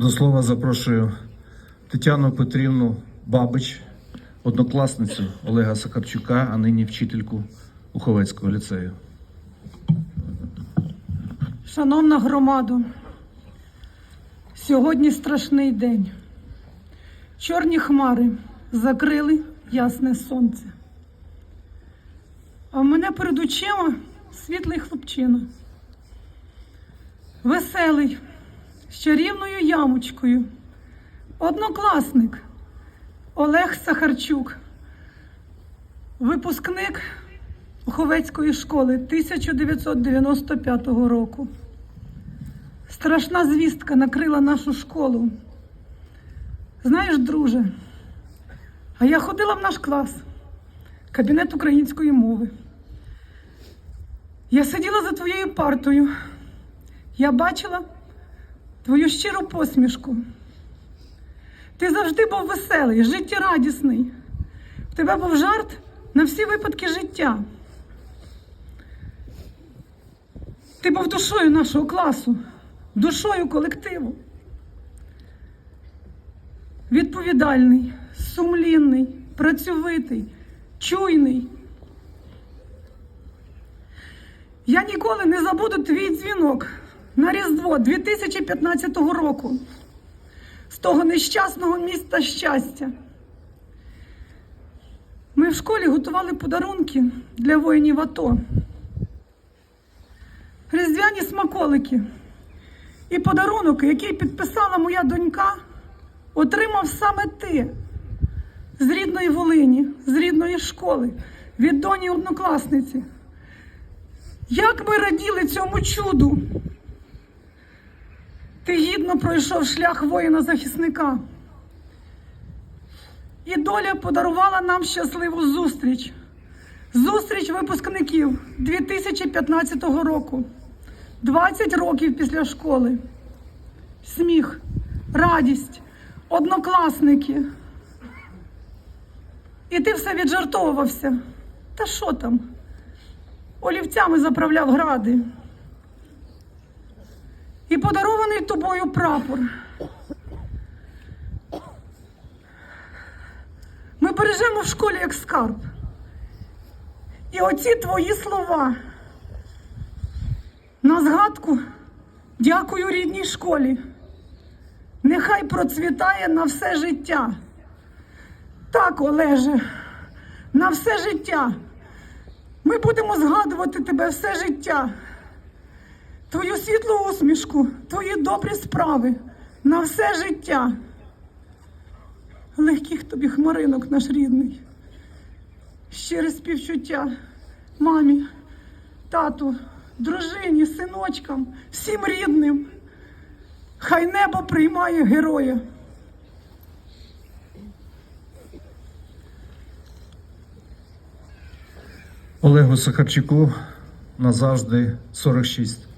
До слова запрошую Тетяну Петрівну Бабич, однокласницю Олега Сакарчука, а нині вчительку Уховецького ліцею. Шановна громадо, сьогодні страшний день. Чорні хмари закрили ясне сонце. А в мене перед очима світлий хлопчина. Веселий, з чарівною ямочкою. Однокласник Олег Сахарчук, випускник Уховецької школи 1995 року. Страшна звістка накрила нашу школу. Знаєш, друже, а я ходила в наш клас, кабінет української мови. Я сиділа за твоєю партою. Я бачила твою щиру посмішку. Ти завжди був веселий, життєрадісний. В тебе був жарт на всі випадки життя. Ти був душою нашого класу, душою колективу. Відповідальний, сумлінний, працьовитий, чуйний. Я ніколи не забуду твій дзвінок Різдво 2015 року з того нещасного міста щастя. Ми в школі готували подарунки для воїнів АТО. Різдвяні смаколики. І подарунок, який підписала моя донька, отримав саме ти з рідної Волині, з рідної школи, від доні однокласниці. Як ми раділи цьому чуду? Ти гідно пройшов шлях воїна-захисника. І доля подарувала нам щасливу зустріч. Зустріч випускників 2015 року. 20 років після школи. Сміх, радість, однокласники. І ти все віджартовувався. Та що там? Олівцями заправляв гради. І подарований тобою прапор. Ми бережемо в школі як скарб. І оці твої слова. На згадку дякую рідній школі. Нехай процвітає на все життя. Так, Олеже, на все життя. Ми будемо згадувати тебе все життя. Твою світлу усмішку, твої добрі справи на все життя. Легких тобі хмаринок наш рідний. Щире співчуття мамі, тату, дружині, синочкам, всім рідним. Хай небо приймає героя. Олегу Сахарчуку назавжди 46.